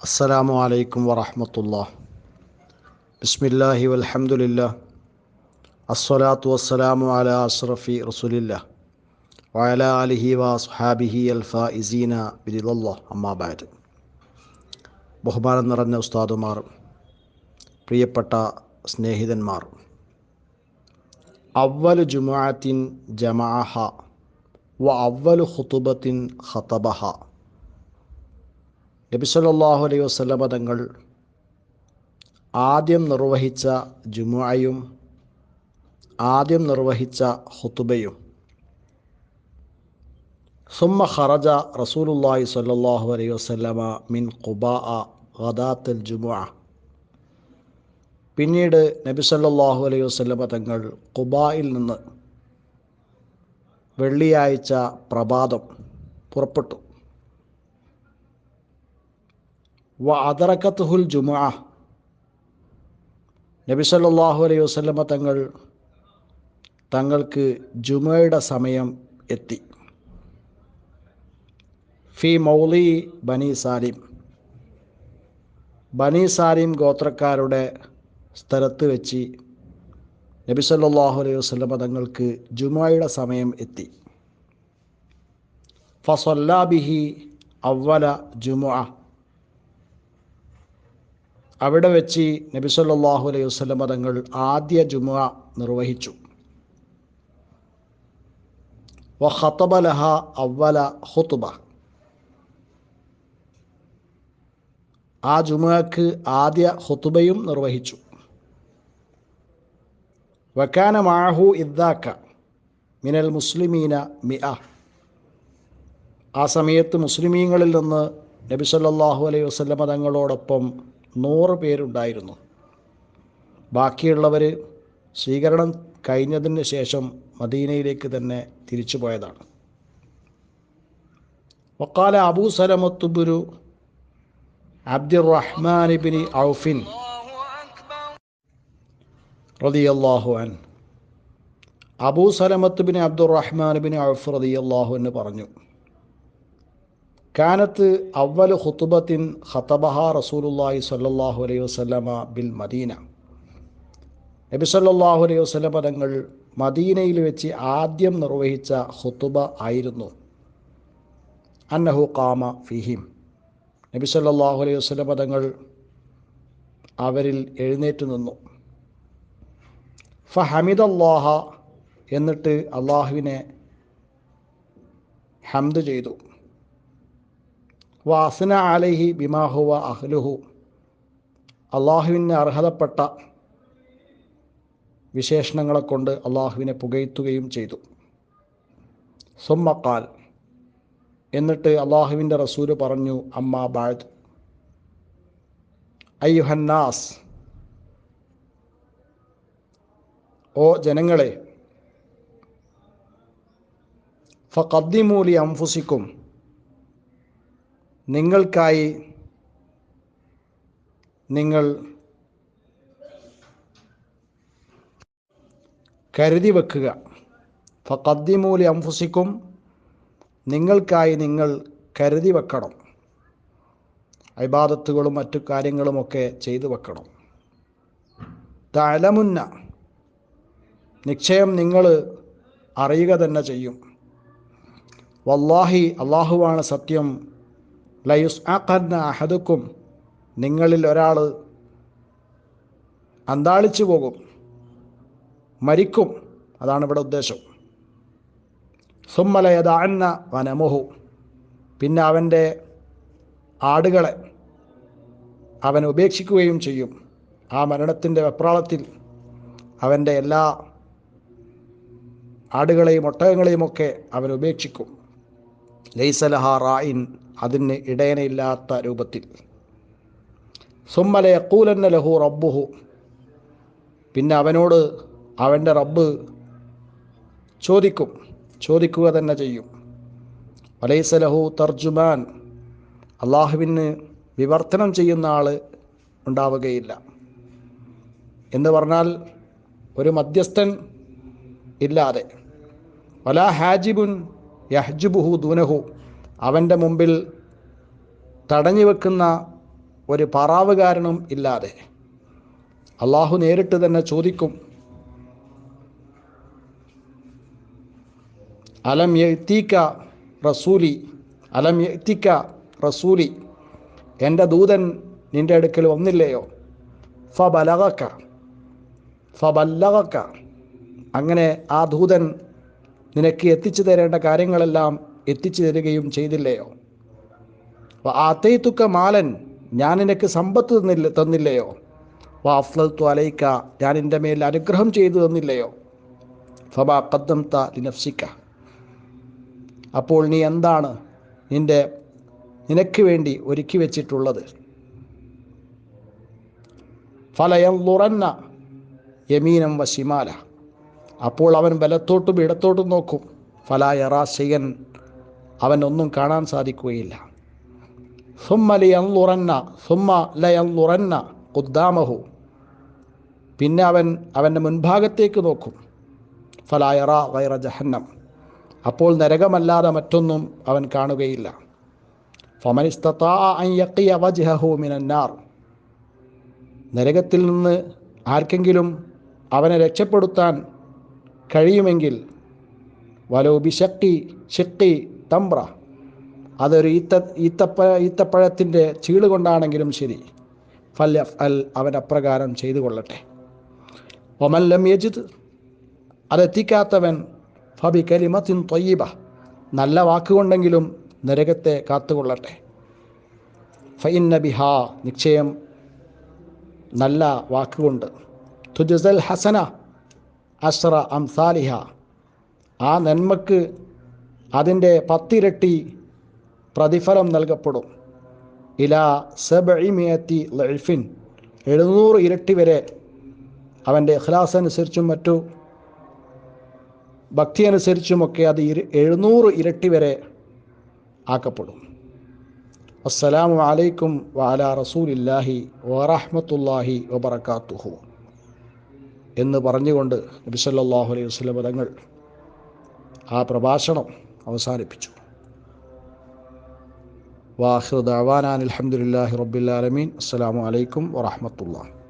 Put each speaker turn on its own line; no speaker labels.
അസ്സലാമു അലൈക്കും വറഹമത്തുള്ള ബിസ്മില്ലാഹി വൽഹംദുലില്ലാ അസ്സലാത്തു വസ്സലാമു അല അഷ്റഫി റസുലില്ല വഅല അലിഹി വസ്ഹാബിഹി അൽഫ ഇസീന ബിരിദല്ല അമ്മാബാദ് ബഹുമാനം നിറഞ്ഞ ഉസ്താദുമാർ പ്രിയപ്പെട്ട സ്നേഹിതന്മാർ അവലു ജുമാഅത്തിൻ ജമാഅഹ വ അവലു ഖുതുബത്തിൻ ഖതബഹ നബി സല്ലല്ലാഹു അലൈഹി വസല്ലമ തങ്ങൾ ആദ്യം നിർവഹിച്ച ജുമുഅയും ആദ്യം നിർവഹിച്ച ഹുത്തുബയും സുമ്മ ഖറജ റസൂലുള്ളാഹി സ്വല്ലല്ലാഹു അലൈഹി വസല്ലമ മിൻ ഖുബാ ഗദാത്തുൽ ജുമുഅ. പിന്നീട് നബി സല്ലല്ലാഹു അലൈഹി വസല്ലമ തങ്ങൾ ഖുബായിൽ നിന്ന് വെള്ളിയാഴ്ച പ്രഭാതം പുറപ്പെട്ടു. ജുമുഅ. നബി സല്ലാഹു അലൈഹി വസല്ലമ തങ്ങൾ തങ്ങൾക്ക് ജുമയുടെ സമയം എത്തി. ഫി മൗലി ബനി സാലിം. ബനി സാലിം ഗോത്രക്കാരുടെ സ്ഥലത്ത് വെച്ച് നബി സല്ലാഹു അലൈഹി വസല്ലമ തങ്ങൾക്ക് ജുമയുടെ സമയം എത്തി. ഫസല്ലാബിഹി അവല ജുമുഅ. അവിടെ വെച്ച് നബി സല്ലല്ലാഹു അലൈഹി വസല്ലമ തങ്ങൾ ആദ്യ ജുമുഅ നിർവഹിച്ചു. വ ഖതബ ലഹാ അവല ഖുത്ബ. ആ ജുമുഅക്ക് ആദ്യ ഖുത്ബയും നിർവഹിച്ചു. വക്കാന മാഹു ഇദ്ദാക്ക മിനൽ മുസ്ലിമീന മിഅ. ആ സമയത്ത് മുസ്ലിമീങ്ങളിൽ നിന്ന് നബി സല്ലല്ലാഹു അലൈഹി വസല്ലമ തങ്ങളോടൊപ്പം നൂറ് പേരുണ്ടായിരുന്നു. ബാക്കിയുള്ളവർ സ്വീകരണം കഴിഞ്ഞതിന് ശേഷം മദീനയിലേക്ക് തന്നെ തിരിച്ചു പോയതാണ്. വക്കാല അബൂ സലമത്തുബുരു അബ്ദുറഹ്മാൻ ബിൻ ഔഫിൻ റതിയല്ലാഹു അൻ അബൂ സലമത്ത് ബിൻ അബ്ദുറഹ്മാൻ ബിൻ ഔഫ് റതിയല്ലാഹു എന്ന് പറഞ്ഞു കാനത്ത് അവൽ ഹുത്തുബത്തിൻ ഹത്തബഹ റസൂലുല്ലാഹി സല്ലാഹു അലൈഹി വസ്ലമ ബിൽ മദീന. നബി സല്ലാഹു അലൈഹി വസ്ലമ തങ്ങൾ മദീനയിൽ വെച്ച് ആദ്യം നിർവഹിച്ച ഹുത്തുബ ആയിരുന്നു. അന്നഹു കാമ ഫിഹിം. നബി സല്ലാഹു അലൈഹി വസ്ലമ തങ്ങൾ അവരിൽ എഴുന്നേറ്റ് നിന്നു. ഫഹമിദല്ലാഹ എന്നിട്ട് അള്ളാഹുവിനെ ഹംദ് ചെയ്തു. വാസന അലൈഹി ബിമാഹുവ അഹ്ലുഹു. അള്ളാഹുവിന് അർഹതപ്പെട്ട വിശേഷണങ്ങളെ കൊണ്ട് അള്ളാഹുവിനെ പുകഴ്ത്തുകയും ചെയ്തു. സുമ്മക്കാൽ എന്നിട്ട് അള്ളാഹുവിന്റെ റസൂൽ പറഞ്ഞു അമ്മ ബാദ് അയ്യുഹന്നാസ്. ഓ ജനങ്ങളെ ഫഖദ്ദിമൂലി അംഫുസിക്കും നിങ്ങൾക്കായി നിങ്ങൾ കരുതി വെക്കുക. ഫക്കദ്ദിമൂലി അംഫുസിക്കും നിങ്ങൾക്കായി നിങ്ങൾ കരുതി വെക്കണം. അഭിബാധത്തുകളും മറ്റു കാര്യങ്ങളുമൊക്കെ ചെയ്തു വെക്കണം. തലമുന്ന നിശ്ചയം നിങ്ങൾ അറിയുക തന്നെ ചെയ്യും. വല്ലാഹി അള്ളാഹുവാണ് സത്യം ലയുസ് ആഖന്ന അഹദുക്കും. നിങ്ങളിൽ ഒരാൾ അന്താളിച്ചു പോകും. മരിക്കും. അതാണ് ഇവിടെ ഉദ്ദേശം. സുമ്മലയതാന്ന വനമുഹു. പിന്നെ അവന്റെ ആടുകളെ അവൻ ഉപേക്ഷിക്കുകയും ചെയ്യും. ആ മരണത്തിന്റെ വെപ്രാളത്തിൽ അവന്റെ എല്ലാ ആടുകളെയും ഒട്ടകങ്ങളെയുമൊക്കെ അവൻ ഉപേക്ഷിക്കും. ലൈസലഹ റായിൻ അതിന് ഇടയനയില്ലാത്ത രൂപത്തിൽ. സുമ്മലെ അക്കൂലന്ന ലഹു റബ്ബുഹു. പിന്നെ അവനോട് അവന്റെ റബ്ബ് ചോദിക്കും ചോദിക്കുക തന്നെ ചെയ്യും. വലൈസ ലഹു തർജുമാൻ അള്ളാഹുവിന് വിവർത്തനം ചെയ്യുന്ന ആൾ ഉണ്ടാവുകയില്ല. എന്ന് പറഞ്ഞാൽ ഒരു മധ്യസ്ഥൻ ഇല്ലാതെ. വലാ ഹാജിബുൻ യഹ്ജുബുഹു ദുനഹു. അവന്റെ മുമ്പിൽ തടഞ്ഞു വെക്കുന്ന ഒരു പറാവുകാരനും ഇല്ലാതെ. അള്ളാഹു നേരിട്ട് തന്നെ ചോദിക്കും അലം എത്തിക്ക റസൂലി? അലം എത്തിക്ക റസൂലി? എന്റെ ദൂതൻ നിന്റെ അടുക്കൽ വന്നില്ലയോ? ഫബലകക്ക ഫബല്ലകക്ക അങ്ങനെ ആ ദൂതൻ നിനക്ക് എത്തിച്ചു തരേണ്ട കാര്യങ്ങളെല്ലാം എത്തിച്ചു തരികയും ചെയ്തില്ലയോ? ആത്തയ്ത്തുക്ക മാലൻ ഞാൻ നിനക്ക് സമ്പത്ത് തന്നില്ല തന്നില്ലയോ? വാഫ്ലത്തു അലൈക്ക ഞാൻ എന്റെ മേൽ അനുഗ്രഹം ചെയ്തു തന്നില്ലയോ? ഫബാ കദ്ദംത ലിനഫ്സിക്ക അപ്പോൾ നീ എന്താണ് നിന്റെ നിനക്ക് വേണ്ടി ഒരുക്കി വെച്ചിട്ടുള്ളത്? ലുറന്ന യമീനം വശിമാല അപ്പോൾ അവൻ വലത്തോട്ടും ഇടത്തോട്ടും നോക്കും. ഫലായറാശയൻ അവൻ ഒന്നും കാണാൻ സാധിക്കുകയില്ല. സുമ്മ ലയന്നുറന്ന സുമ്മ ലയന്നുറന്ന കുദ്ദാമഹു പിന്നെ അവൻ അവന്റെ മുൻഭാഗത്തേക്ക് നോക്കും. ഫലായറ വൈറ ജഹന്നം. അപ്പോൾ നരകമല്ലാതെ മറ്റൊന്നും അവൻ കാണുകയില്ല. മിനന്നാർ നരകത്തിൽ നിന്ന് ആർക്കെങ്കിലും അവനെ രക്ഷപ്പെടുത്താൻ കഴിയുമെങ്കിൽ വലോ ശക്തി ഷിക്കി തമ്പ്ര. അതൊരു ഈത്ത ഈത്തപ്പ ഈത്തപ്പഴത്തിന്റെ ചീൾ കൊണ്ടാണെങ്കിലും ശരി. ഫൽ അൽ അവൻ അപ്രകാരം ചെയ്തു കൊള്ളട്ടെ. ഒമല്ലം യജിത് അതെത്തിക്കാത്തവൻ ഫബി കലിമത്തിൻ തൊയ്യബ. നല്ല വാക്കുകൊണ്ടെങ്കിലും നരകത്തെ കാത്തുകൊള്ളട്ടെ. ഫൈൻ ബിഹാ നിശ്ചയം നല്ല വാക്കുകൊണ്ട് തുജസൽ ഹസന അഷ്റ അംസാലിഹ. ആ നന്മക്ക് അതിന്റെ പത്തിരട്ടി പ്രതിഫലം നൽകപ്പെടും. ഇല സബിമിയത്തി ലൈഫിൻ. എഴുന്നൂറ് ഇരട്ടി വരെ അവന്റെ ഇഖ്ലാസ് അനുസരിച്ചും മറ്റു ഭക്തി അനുസരിച്ചുമൊക്കെ അത് ഇരു എഴുന്നൂറ് ഇരട്ടി വരെ ആക്കപ്പെടും. അസ്സലാമു അലൈക്കും വാല റസൂലില്ലാഹി വറഹമത്തല്ലാഹി വബറകാതുഹു എന്ന് പറഞ്ഞുകൊണ്ട് നബി സല്ലല്ലാഹു അലൈഹി വസല്ലം തങ്ങൾ ആ പ്രഭാഷണം അവസാനിപ്പിച്ചു. വാഹിർ അവാനാൻ അലഹമുല്ലാഹി റബ്ബിൽ ആലമീൻ. അസ്സലാമു അലൈക്കും വറഹ്മത്തുള്ളാഹി.